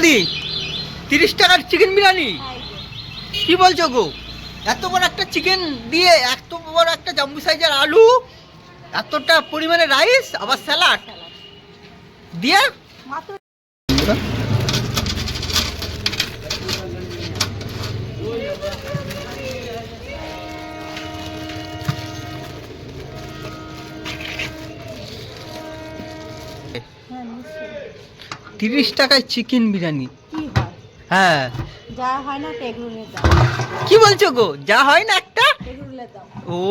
সমাধি তিরিশ টাকার চিকেন বিরিয়ানি? কি বলছো গো? এত বড় একটা চিকেন দিয়ে এত বড় একটা জাম্বু সাইজের আলু, এতটা পরিমাণে রাইস আবার স্যালাড দিয়ে? তিরিশ টাকায় চিকেন বিরিয়ানি। হ্যাঁ? যা হয় না কি বলছো গো? যা হয় না একটা? ও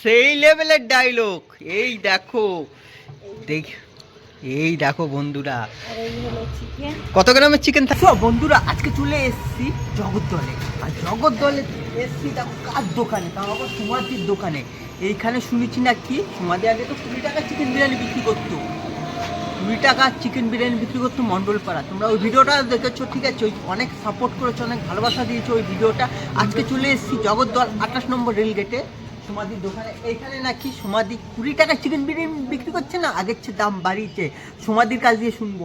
সেই লেভেলের ডায়লগ এই দেখো। দেখ এই দেখো বন্ধুরা। কত গ্রামের চিকেন থাকছো বন্ধুরা আজকে চলে এসেছি জগদ্দলে। আর জগদ্দলে এসেছি দেখো কার দোকানে? তাও আবার সুমাদির দোকানে। এইখানে শুনেছি না কি সুমাদি আগে তো কুড়ি টাকা চিকেন বিরিয়ানি বিক্রি করতো। কুড়ি টাকা চিকেন বিরিয়ানি বিক্রি করতো মণ্ডলপাড়া। তোমরা ওই ভিডিওটা দেখেছ, ঠিক আছে? ওই অনেক সাপোর্ট করেছ, অনেক ভালোবাসা দিয়েছ ওই ভিডিওটা। আজকে চলে এসেছি জগদ্দল আঠাশ নম্বর রেল গেটে সমাধির দোকানে। এইখানে নাকি সমাধি কুড়ি টাকা চিকেন বিরিয়ানি বিক্রি করছে না? আগের চেয়ে দাম বাড়িয়েছে। সমাধির কাজ দিয়ে শুনব।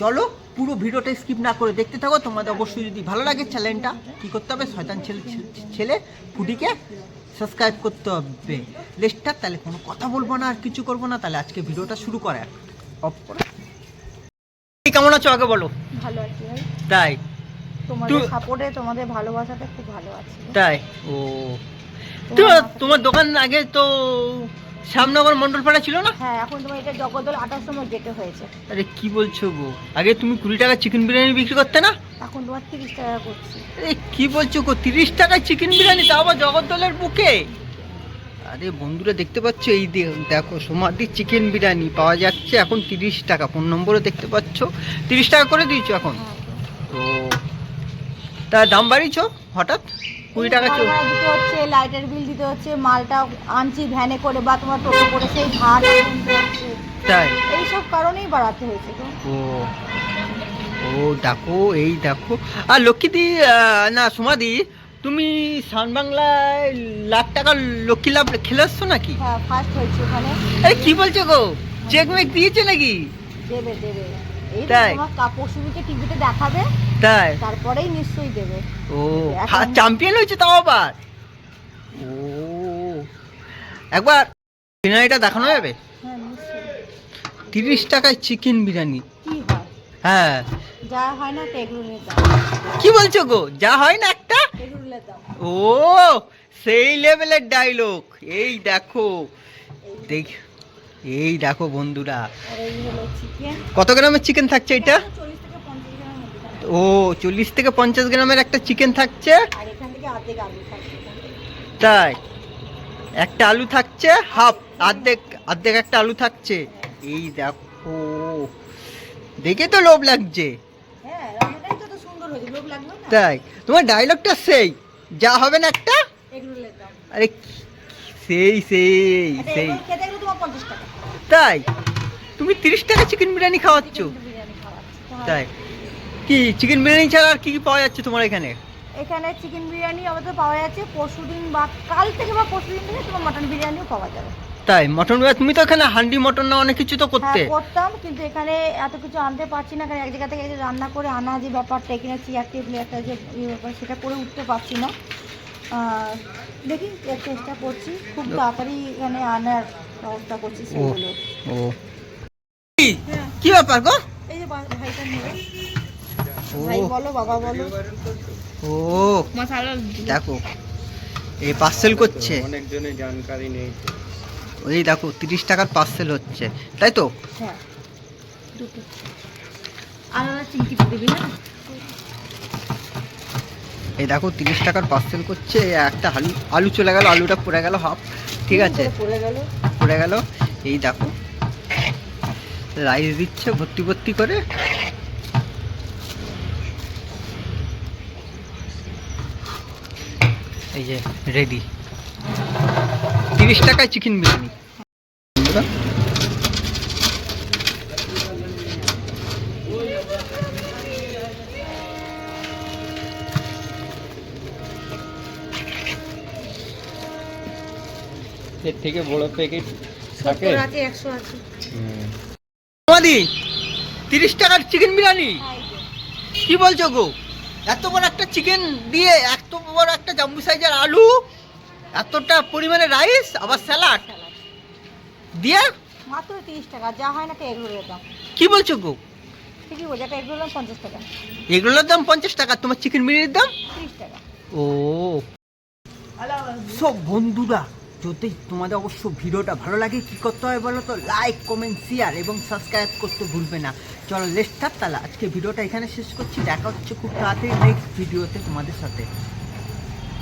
চলো, পুরো ভিডিওটা স্কিপ না করে দেখতে থাকো। তোমাদের অবশ্যই যদি ভালো লাগে চ্যানেলটা কি করতে হবে? শয়তান ছেলে ছেলে ফুডিকে সাবস্ক্রাইব করতে হবে। লিস্টটা তাহলে কোনো কথা বলব না, আর কিছু করব না। তাহলে আজকে ভিডিওটা শুরু করে অফ করো। কেমন আছো আগে বলো। ভালো আছি ভাই। তাই। তোমাদের তু- সাপোর্টে তোমাদের ভালোবাসাতে খুব ভালো আছি। তাই? ও। তো তোমার- দোকান আগে তো শ্যামনগর মন্ডলপাড়া ছিল না? হ্যাঁ এখন তোমার এটা জগদ্দল আঠাশ নম্বর গেটে হয়েছে। আরে কি বলছো গো? আগে তুমি কুড়ি টাকা চিকেন বিরিয়ানি বিক্রি করতে না? এখন তোমার তিরিশ টাকা করছি। আরে কি বলছো গো? তিরিশ টাকায় চিকেন বিরিয়ানি তাও আবার জগদ্দলের বুকে? আরে বন্ধুরা দেখতে পাচ্ছ? এই দেখো সমাধির চিকেন বিরিয়ানি পাওয়া যাচ্ছে এখন তিরিশ টাকা। ফোন নম্বরও দেখতে পাচ্ছ? তিরিশ টাকা করে দিয়েছ এখন? ও তা দাম বাড়িয়েছো হঠাৎ? কুড়ি টাকা দিতে হচ্ছে লাইটের বিল দিতে হচ্ছে মালটা আনছি ভ্যানে করে বা তোমার টোটো করে সেই ভাড়া তাই? এইসব কারণেই বাড়াতে হয়েছে তো ও ও দেখো এই দেখো। আর লক্ষ্মীদি না সমাধি তুমি সান বাংলায় লাখ টাকার লক্ষ্মী লাভ খেলে আসছো নাকি? হ্যাঁ ফার্স্ট হয়েছে ওখানে। আরে কি বলছো গো? চেক মেক দিয়েছে নাকি? দেবে দেবে। এই তাই? তোমার কাপড় শুরুকে টিভিতে দেখাবে তাই? তারপরেই নিশ্চয়ই দেবে। ও চ্যাম্পিয়ন হয়েছে তাও আবার? ও একবার বিরিয়ানিটা দেখানো যাবে? হ্যাঁ তিরিশ টাকায় চিকেন বিরিয়ানি। কি হ্যাঁ? যা হয় না কি বলছো গো? যা হয় না একটা? ও সেই লেভেলের ডায়লগ এই দেখো দেখ এই দেখো বন্ধুরা। কত গ্রামের চিকেন থাকছে এটা। ও চল্লিশ থেকে পঞ্চাশ গ্রামের একটা চিকেন থাকছে। তাই একটা আলু থাকছে হাফ অর্ধেক অর্ধেক একটা আলু থাকছে। এই দেখো দেখে তো লোভ লাগছে। হ্যাঁ তাই তোমার ডায়লগটা সেই। যা হবে না একটা? আরে সেই সেই সেই। তাই? তুমি তিরিশ টাকা চিকেন বিরিয়ানি খাওয়াচ্ছ? তাই। কি চিকেন বিরিয়ানি ছাড়া আর কি কি পাওয়া যাচ্ছে তোমার এখানে? এখানে চিকেন বিরিয়ানি আমাদের পাওয়া যাচ্ছে পরশুদিন বা কাল থেকে বা পরশুদিন থেকে তোমার মটন বিরিয়ানিও পাওয়া যাবে। তাই? মটন তুমি তো এখানে হান্ডি মটন না অনেক কিছু তো করতে। হ্যাঁ করতাম কিন্তু এখানে এত কিছু আনতে পারছি না কারণ এক জায়গা থেকে রান্না করে আনা যে ব্যাপারটা এখানে চেয়ার টেবিল একটা যে ইয়ে ব্যাপার সেটা করে উঠতে পারছি না। আর দেখি এর চেষ্টা করছি খুব তাড়াতাড়ি এখানে আনার ব্যবস্থা করছি সেগুলো ও। কি? কি ব্যাপার গো? এই যে বা- ভাইটা ও। ভাই বলো বাবা বলো। ও। মশালা দেখো এই পার্সেল করছে। অনেকজনের জানকারি নেই। তো। ওই দেখো তিরিশ টাকার পার্সেল হচ্ছে তাই তো? হ্যাঁ দুটো। এই দেখো তিরিশ টাকার পার্সেল করছে একটা আলু আলু চলে গেল আলুটা পড়ে গেল হাফ ঠিক আছে? পড়ে গেল। পড়ে গেল এই দেখো। রাইস দিচ্ছে ভর্তি ভর্তি করে। এই যে রেডি তিরিশ টাকায় চিকেন বিরিয়ানি। এর থেকে বড় প্যাকেট থাকে? আছে তিরিশ টাকার চিকেন বিরিয়ানি? হ্যাঁ। কি বলছো গো? এত বড় একটা চিকেন দিয়ে এত বড় একটা জাম্বু সাইজের আলু? এতটা পরিমাণে রাইস আবার স্যালাড? দিয়ে? মাত্র তিরিশ টাকা যা হয় না এগরোলের দাম। কি বলছো গো? ঠিকই বলছি একটা এগরোলের দাম পঞ্চাশ টাকা। এগুলোর দাম পঞ্চাশ টাকা তোমার চিকেন বিরিয়ানির দাম? তিরিশ টাকা। ও। সব বন্ধুরা যদি তোমাদের অবশ্য ভিডিওটা ভালো লাগে কি করতে হয় বলো তো? লাইক কমেন্ট শেয়ার এবং সাবস্ক্রাইব করতে ভুলবে না। চলো লেস্টার তালা। আজকে ভিডিওটা এখানে শেষ করছি। দেখা হচ্ছে খুব তাড়াতাড়ি নেক্সট ভিডিওতে তোমাদের সাথে।